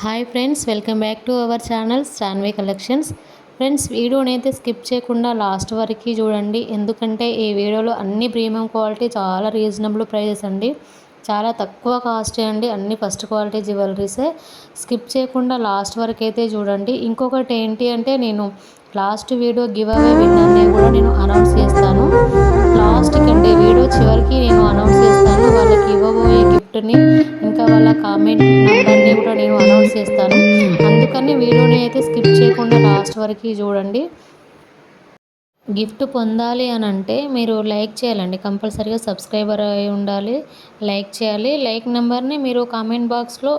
Hi friends welcome back to our channel Stanway collections. Friends వీడియోని అయితే skip చేయకుండా last వరకు చూడండి. ఎందుకంటే ఈ వీడియోలో అన్ని ప్రీమియం క్వాలిటీ చాలా రీజనబుల్ ప్రైజెస్ అండి. చాలా తక్కువ కాస్ట్ అండి అన్ని ఫస్ట్ క్వాలిటీ జ్యువెలరీసే. స్కిప్ చేయకుండా లాస్ట్ వరకు అయితే చూడండి. ఇంకొకటి ఏంటి అంటే నేను లాస్ట్ వీడియో గివ్ అవే విన్నర్ని కూడా నేను అనౌన్స్ చేస్తాను. లాస్ట్కి అంటే వీడియో చివరికి నేను అనౌన్స్ చేస్తాను. వాళ్ళకి ఇవ్వబోయే గిఫ్ట్ని ఇంకా వాళ్ళ కామెంట్ నెంబర్ని కూడా నేను అనౌన్స్ చేస్తాను. అందుకని వీడియోని అయితే స్కిప్ చేయకుండా లాస్ట్ వరకు చూడండి. గిఫ్ట్ పొందాలి అని అంటే మీరు లైక్ చేయాలండి. కంపల్సరీగా సబ్స్క్రైబర్ అయి ఉండాలి. లైక్ చేయాలి. లైక్ నెంబర్ని మీరు కామెంట్ బాక్స్లో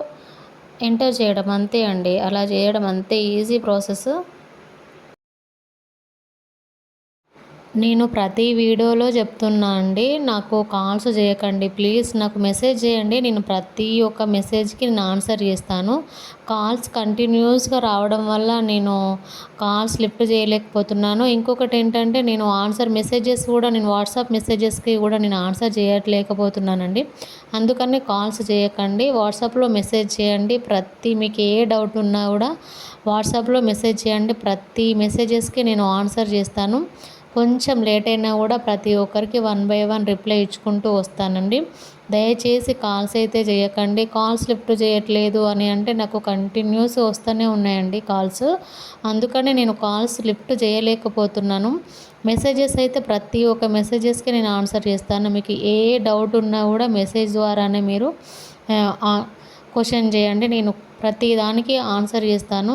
ఎంటర్ చేయడం అంతే అండి. అలా చేయడం అంతే ఈజీ ప్రాసెస్. నేను ప్రతి వీడియోలో చెప్తున్నా అండి నాకు కాల్స్ చేయకండి. ప్లీజ్ నాకు మెసేజ్ చేయండి. నేను ప్రతి ఒక్క మెసేజ్కి నేను ఆన్సర్ చేస్తాను. కాల్స్ కంటిన్యూస్గా రావడం వల్ల నేను కాల్స్ లిఫ్ట్ చేయలేకపోతున్నాను. ఇంకొకటి ఏంటంటే నేను ఆన్సర్ మెసేజెస్ కూడా నేను వాట్సాప్ మెసేజెస్కి కూడా నేను ఆన్సర్ చేయట్లేకపోతున్నానండి అందుకని కాల్స్ చేయకండి. వాట్సాప్లో మెసేజ్ చేయండి. ప్రతి మీకు ఏ డౌట్ ఉన్నా కూడా వాట్సాప్లో మెసేజ్ చేయండి. ప్రతి మెసేజెస్కి నేను ఆన్సర్ చేస్తాను. కొంచెం లేట్ అయినా కూడా ప్రతి ఒక్కరికి వన్ బై వన్ రిప్లై ఇచ్చుకుంటూ వస్తానండి. దయచేసి కాల్స్ అయితే చేయకండి. కాల్స్ లిఫ్ట్ చేయట్లేదు అని అంటే నాకు కంటిన్యూస్ వస్తూనే ఉన్నాయండి కాల్స్ అందుకనే నేను కాల్స్ లిఫ్ట్ చేయలేకపోతున్నాను. మెసేజెస్ అయితే ప్రతి ఒక్క మెసేజెస్కి నేను ఆన్సర్ చేస్తాను. మీకు ఏ డౌట్ ఉన్నా కూడా మెసేజ్ ద్వారానే మీరు క్వశ్చన్ చేయండి. నేను ప్రతి దానికి ఆన్సర్ చేస్తాను.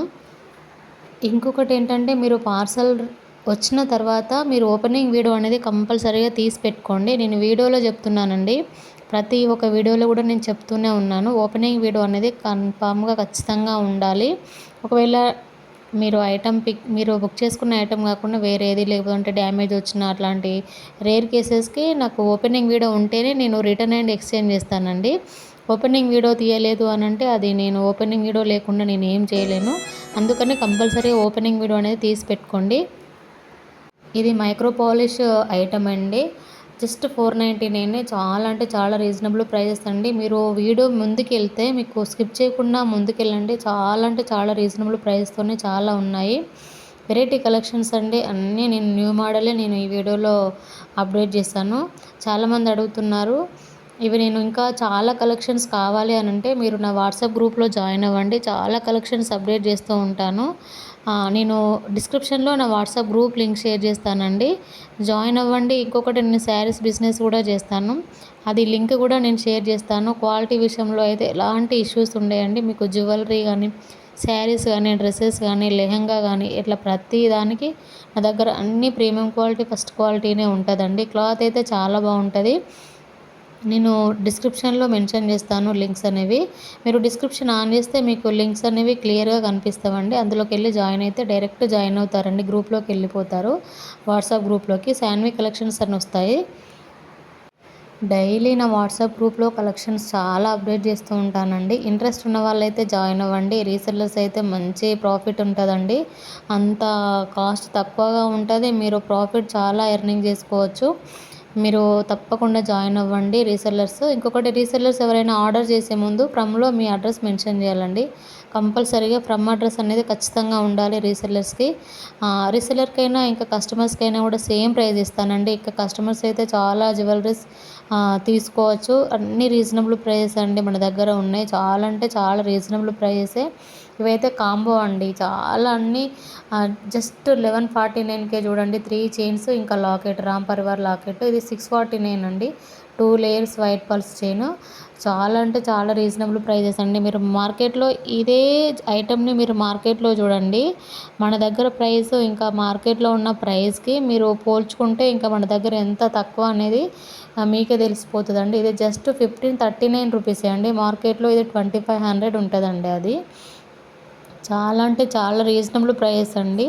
ఇంకొకటి ఏంటంటే మీరు పార్సల్ వచ్చిన తర్వాత మీరు ఓపెనింగ్ వీడియో అనేది కంపల్సరీగా తీసి పెట్టుకోండి. నేను వీడియోలో చెప్తున్నానండి. ప్రతి ఒక్క వీడియోలో కూడా నేను చెప్తూనే ఉన్నాను. ఓపెనింగ్ వీడియో అనేది కన్ఫామ్గా ఖచ్చితంగా ఉండాలి. ఒకవేళ మీరు ఐటమ్ పిక్ మీరు బుక్ చేసుకున్న ఐటమ్ కాకుండా వేరేది లేకపోతే డ్యామేజ్ వచ్చిన అట్లాంటి రేర్ కేసెస్కి నాకు ఓపెనింగ్ వీడియో ఉంటేనే నేను రిటర్న్ అండ్ ఎక్స్చేంజ్ చేస్తానండి. ఓపెనింగ్ వీడియో తీయలేదు అని అంటే అది నేను ఓపెనింగ్ వీడియో లేకుండా నేను ఏం చేయలేను. అందుకని కంపల్సరీ ఓపెనింగ్ వీడియో అనేది తీసి పెట్టుకోండి. ఇది మైక్రో పాలిష్ ఐటమ్ అండి. జస్ట్ ఫోర్ నైంటీ నైన్ చాలా అంటే చాలా రీజనబుల్ ప్రైజెస్ అండి. మీరు వీడియో ముందుకెళ్తే మీకు స్కిప్ చేయకుండా ముందుకెళ్ళండి. చాలా అంటే చాలా రీజనబుల్ ప్రైజెస్తోనే చాలా ఉన్నాయి. వెరైటీ కలెక్షన్స్ అండి. అన్నీ నేను న్యూ మోడలే నేను ఈ వీడియోలో అప్డేట్ చేశాను. చాలామంది అడుగుతున్నారు. ఇవి నేను ఇంకా చాలా కలెక్షన్స్ కావాలి అని అంటే మీరు నా వాట్సాప్ గ్రూప్లో జాయిన్ అవ్వండి. చాలా కలెక్షన్స్ అప్డేట్ చేస్తూ ఉంటాను. నేను డిస్క్రిప్షన్లో నా వాట్సాప్ గ్రూప్ లింక్ షేర్ చేస్తానండి. జాయిన్ అవ్వండి. ఇంకొకటి నేను శారీస్ బిజినెస్ కూడా చేస్తాను. అది లింక్ కూడా నేను షేర్ చేస్తాను. క్వాలిటీ విషయంలో అయితే ఎలాంటి ఇష్యూస్ ఉండేయండి. మీకు జ్యువెలరీ కానీ శారీస్ కానీ డ్రెస్సెస్ కానీ లెహంగా కానీ ఇట్లా ప్రతి దానికి నా దగ్గర అన్ని ప్రీమియం క్వాలిటీ ఫస్ట్ క్వాలిటీనే ఉంటుందండి. క్లాత్ అయితే చాలా బాగుంటుంది. నేను డిస్క్రిప్షన్లో మెన్షన్ చేస్తాను లింక్స్ అనేవి. మీరు డిస్క్రిప్షన్ ఆన్ చేస్తే మీకు లింక్స్ అనేవి క్లియర్గా కనిపిస్తామండి అందులోకి వెళ్ళి జాయిన్ అయితే డైరెక్ట్ జాయిన్ అవుతారండి. గ్రూప్లోకి వెళ్ళిపోతారు. వాట్సాప్ గ్రూప్లోకి శాన్వి కలెక్షన్స్ అని వస్తాయి. డైలీ నా వాట్సాప్ గ్రూప్లో కలెక్షన్స్ చాలా అప్డేట్ చేస్తూ ఉంటానండి. ఇంట్రెస్ట్ ఉన్న వాళ్ళైతే జాయిన్ అవ్వండి. రీసెల్లర్స్ అయితే మంచి ప్రాఫిట్ ఉంటుందండి. అంత కాస్ట్ తక్కువగా ఉంటుంది. మీరు ప్రాఫిట్ చాలా ఎర్నింగ్ చేసుకోవచ్చు. మీరు తప్పకుండా జాయిన్ అవ్వండి రీసెల్లర్స్. ఇంకొకటి రీసెల్లర్స్ ఎవరైనా ఆర్డర్ చేసే ముందు ఫ్రమ్లో మీ అడ్రస్ మెన్షన్ చేయాలండి. కంపల్సరీగా ఫ్రమ్ అడ్రస్ అనేది ఖచ్చితంగా ఉండాలి రీసెల్లర్స్కి. రీసెల్లర్కైనా ఇంకా కస్టమర్స్కైనా కూడా సేమ్ ప్రైస్ ఇస్తానండి. ఇంకా కస్టమర్స్ అయితే చాలా జ్యువెలరీస్ తీసుకోవచ్చు. అన్ని రీజనబుల్ ప్రైజెస్ అండి మన దగ్గర ఉన్నాయి. చాలా అంటే చాలా రీజనబుల్ ప్రైజెసే. ఇవైతే కాంబో అండి. చాలా అన్ని జస్ట్ లెవెన్ ఫార్టీ నైన్కే చూడండి. త్రీ చైన్స్ ఇంకా లాకెట్ రామ్ పరివార్ లాకెట్. ఇది సిక్స్ ఫార్టీ నైన్ అండి. Two layers white pearls chain. చాలా అంటే చాలా రీజనబుల్ ప్రైజెస్ అండి. మీరు మార్కెట్లో ఇదే ఐటెంని మీరు మార్కెట్లో చూడండి. మన దగ్గర ప్రైస్ ఇంకా మార్కెట్లో ఉన్న ప్రైస్కి మీరు పోల్చుకుంటే ఇంకా మన దగ్గర ఎంత తక్కువ అనేది మీకే తెలిసిపోతుందండి. ఇది జస్ట్ ఫిఫ్టీన్ థర్టీ నైన్ రూపీసే అండి. మార్కెట్లో ఇది ట్వంటీ ఫైవ్ హండ్రెడ్ ఉంటుందండి అది. చాలా అంటే చాలా రీజనబుల్ ప్రైస్ అండి.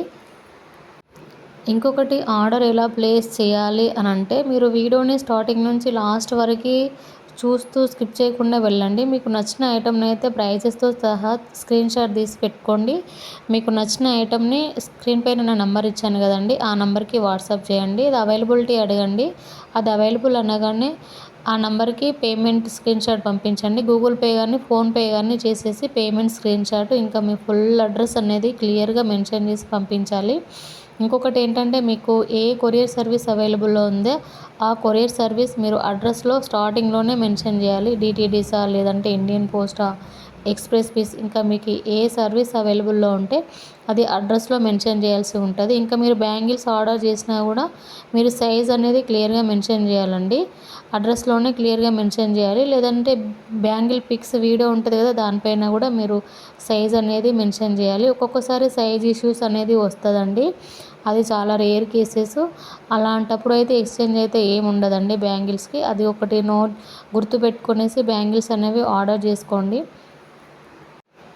ఇంకొకటి ఆర్డర్ ఎలా ప్లేస్ చేయాలి అని అంటే మీరు వీడియోని స్టార్టింగ్ నుంచి లాస్ట్ వరకు చూస్తూ స్కిప్ చేయకుండా వెళ్ళండి. మీకు నచ్చిన ఐటమ్ని అయితే ప్రైజెస్తో సహా స్క్రీన్ షాట్ తీసి పెట్టుకోండి. మీకు నచ్చిన ఐటమ్ని స్క్రీన్ పైన నా నెంబర్ ఇచ్చాను కదండి ఆ నెంబర్కి వాట్సాప్ చేయండి. అది అవైలబిలిటీ అడగండి. అది అవైలబుల్ అనగానే ఆ నెంబర్కి పేమెంట్ స్క్రీన్ షాట్ పంపించండి. గూగుల్ పే కానీ ఫోన్పే కానీ చేసేసి పేమెంట్ స్క్రీన్ షాట్ ఇంకా మీ ఫుల్ అడ్రస్ అనేది క్లియర్గా మెన్షన్ చేసి పంపించాలి. ఇంకొకటి ఏంటంటే మీకు ఏ కొరియర్ సర్వీస్ అవైలబుల్లో ఉందో ఆ కొరియర్ సర్వీస్ మీరు అడ్రస్లో స్టార్టింగ్లోనే మెన్షన్ చేయాలి. డిటీడీసా లేదంటే ఇండియన్ పోస్టా ఎక్స్ప్రెస్ పీస్. ఇంకా మీకు ఏ సర్వీస్ అవైలబుల్లో ఉంటే అది అడ్రస్లో మెన్షన్ చేయాల్సి ఉంటుంది. ఇంకా మీరు బ్యాంగిల్స్ ఆర్డర్ చేసినా కూడా మీరు సైజ్ అనేది క్లియర్గా మెన్షన్ చేయాలండి. అడ్రస్లోనే క్లియర్గా మెన్షన్ చేయాలి. లేదంటే బ్యాంగిల్ పిక్స్ వీడియో ఉంటుంది కదా దానిపైన కూడా మీరు సైజ్ అనేది మెన్షన్ చేయాలి. ఒక్కొక్కసారి సైజ్ ఇష్యూస్ అనేది వస్తుందండి. అది చాలా రేర్ కేసెస్. అలాంటప్పుడు అయితే ఎక్స్చేంజ్ అయితే ఏమి ఉండదండి బ్యాంగిల్స్కి. అది ఒకటి నోట్ గుర్తుపెట్టుకునేసి బ్యాంగిల్స్ అనేవి ఆర్డర్ చేసుకోండి.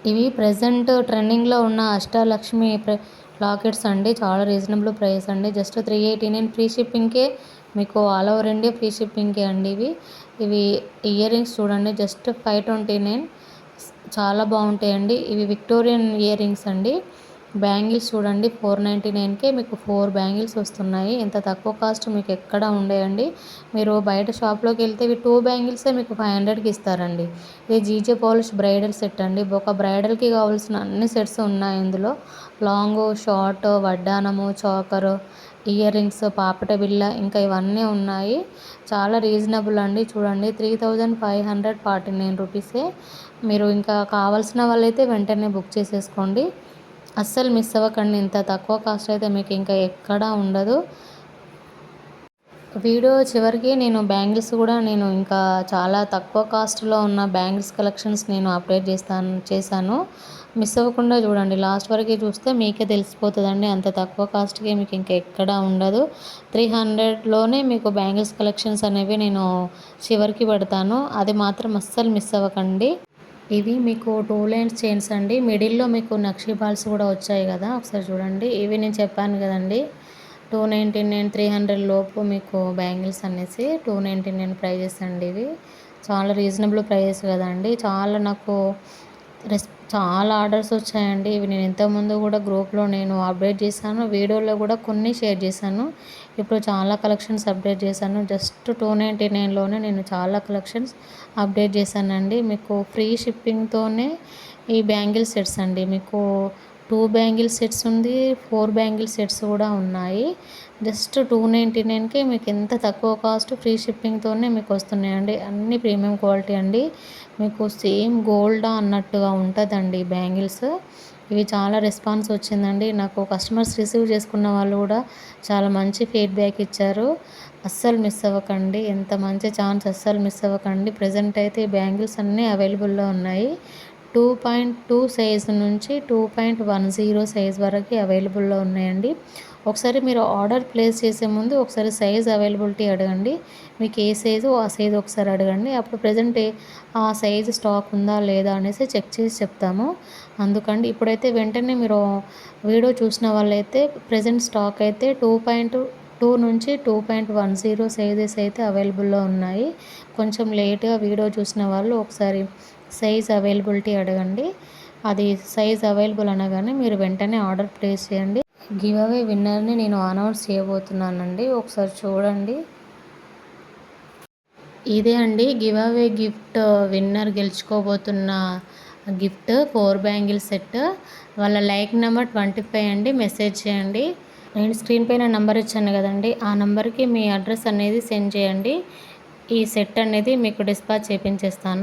ఇవి ప్రజెంట్ ట్రెండింగ్లో ఉన్న అష్టాలక్ష్మి లాకెట్స్ అండి. చాలా రీజనబుల్ ప్రైస్ అండి. Just three eighty nine free షిప్పింగ్కే మీకు ఆల్ ఓవర్ ఇండియా ఫ్రీ షిప్పింగ్కే అండి ఇవి. ఇవి ఇయర్ రింగ్స్ చూడండి. Just five twenty nine. చాలా బాగుంటాయండి. ఇవి విక్టోరియన్ ఇయర్ రింగ్స్ అండి. బ్యాంగిల్స్ చూడండి ఫోర్ నైంటీ నైన్కే మీకు ఫోర్ బ్యాంగిల్స్ వస్తున్నాయి. ఇంత తక్కువ కాస్ట్ మీకు ఎక్కడ ఉండేయండి? మీరు బయట షాప్లోకి వెళ్తే ఇవి టూ బ్యాంగిల్సే మీకు ఫైవ్ హండ్రెడ్కి ఇస్తారండి. ఇది జీజే పాలిష్ బ్రైడల్ సెట్ అండి. ఒక బ్రైడల్కి కావాల్సిన అన్ని సెట్స్ ఉన్నాయి ఇందులో. లాంగ్ షార్ట్ వడ్డానము చాకరు ఇయర్ రింగ్స్ పాపట బిళ్ళ ఇంకా ఇవన్నీ ఉన్నాయి. చాలా రీజనబుల్ అండి. చూడండి three thousand five hundred forty nine రూపీసే మీరు ఇంకా కావాల్సిన వాళ్ళైతే వెంటనే బుక్ చేసేసుకోండి. అస్సలు మిస్ అవ్వకండి ఇంత తక్కువ కాస్ట్ అయితే మీకు ఇంకా ఎక్కడా ఉండదు. వీడియో చివరికి నేను బ్యాంగిల్స్ కూడా నేను ఇంకా చాలా తక్కువ కాస్ట్లో ఉన్న బ్యాంగిల్స్ కలెక్షన్స్ నేను అప్డేట్ చేస్తాను చేశాను. మిస్ అవ్వకుండా చూడండి లాస్ట్ వరకు చూస్తే మీకే తెలిసిపోతుందండి అంత తక్కువ కాస్ట్కి మీకు ఇంకా ఎక్కడా ఉండదు. త్రీ హండ్రెడ్లోనే మీకు బ్యాంగిల్స్ కలెక్షన్స్ అనేవి నేను చివరికి పెడతాను అది మాత్రం అస్సలు మిస్ అవ్వకండి. ఇవి మీకు టూ లైన్స్ చైన్స్ అండి. మిడిల్లో మీకు నక్షి బాల్స్ కూడా వచ్చాయి కదా. ఒకసారి చూడండి. ఇవి నేను చెప్పాను కదండి. Two ninety nine three hundred లోపు మీకు బ్యాంగిల్స్ అనేసి టూ నైంటీ నైన్ ప్రైజెస్ అండి ఇవి. చాలా రీజనబుల్ ప్రైజెస్ కదండి. చాలా నాకు రెస్ చాలా ఆర్డర్స్ వచ్చాయండి. ఇవి నేను ఇంతకుముందు కూడా గ్రూప్లో నేను అప్డేట్ చేశాను. వీడియోలో కూడా కొన్ని షేర్ చేశాను. ఇప్పుడు చాలా కలెక్షన్స్ అప్డేట్ చేశాను. జస్ట్ టూ నైంటీ నైన్లోనే నేను చాలా కలెక్షన్స్ అప్డేట్ చేశానండి. మీకు ఫ్రీ షిప్పింగ్తోనే ఈ బ్యాంగిల్ సెట్స్ అండి. మీకు టూ బ్యాంగిల్ సెట్స్ ఉంది ఫోర్ బ్యాంగిల్ సెట్స్ కూడా ఉన్నాయి. జస్ట్ టూ నైంటీ నైన్కి మీకు ఎంత తక్కువ కాస్ట్ ఫ్రీ షిప్పింగ్తోనే మీకు వస్తున్నాయండి. అన్ని ప్రీమియం క్వాలిటీ అండి. మీకు సేమ్ గోల్డ్ అన్నట్టుగా ఉంటుందండి బ్యాంగిల్స్. ఇవి చాలా రెస్పాన్స్ వచ్చిందండి. నాకు కస్టమర్స్ రిసీవ్ చేసుకున్న వాళ్ళు కూడా చాలా మంచి ఫీడ్బ్యాక్ ఇచ్చారు. అస్సలు మిస్ అవ్వకండి. ఎంత మంచి ఛాన్స్ అస్సలు మిస్ అవ్వకండి. ప్రజెంట్ అయితే ఈ బ్యాంగిల్స్ అన్నీ అవైలబుల్లో ఉన్నాయి. టూ పాయింట్ టూ సైజ్ నుంచి two point one zero size వరకు అవైలబుల్లో ఉన్నాయండి. ఒకసారి మీరు ఆర్డర్ ప్లేస్ చేసే ముందు ఒకసారి సైజ్ అవైలబిలిటీ అడగండి. మీకు ఏ సైజు ఆ సైజు ఒకసారి అడగండి. అప్పుడు ప్రజెంట్ ఆ సైజు స్టాక్ ఉందా లేదా అనేసి చెక్ చేసి చెప్తాము. అందుకండి ఇప్పుడైతే వెంటనే మీరు వీడియో చూసిన వాళ్ళైతే ప్రజెంట్ స్టాక్ అయితే టూ పాయింట్ టూ నుంచి two point one zero sizes అయితే అవైలబుల్లో ఉన్నాయి. కొంచెం లేట్గా వీడియో చూసిన వాళ్ళు ఒకసారి సైజ్ అవైలబిలిటీ అడగండి. అది సైజ్ అవైలబుల్ అనగానే మీరు వెంటనే ఆర్డర్ ప్లేస్ చేయండి. గివ్ అవే విన్నర్ని నేను అనౌన్స్ చేయబోతున్నానండి. ఒకసారి చూడండి. ఇదే అండి. గివ్ అవే గిఫ్ట్ విన్నర్ గెలుచుకోబోతున్న గిఫ్ట్ ఫోర్ బ్యాంగిల్ సెట్. వాళ్ళ లైక్ నెంబర్ ట్వంటీ ఫైవ్ అండి. మెసేజ్ చేయండి. నేను స్క్రీన్ పైన నెంబర్ ఇచ్చాను కదండి. ఆ నెంబర్కి మీ అడ్రస్ అనేది సెండ్ చేయండి. ఈ సెట్ అనేది మీకు డిస్పాచ్ చేయించేస్తాను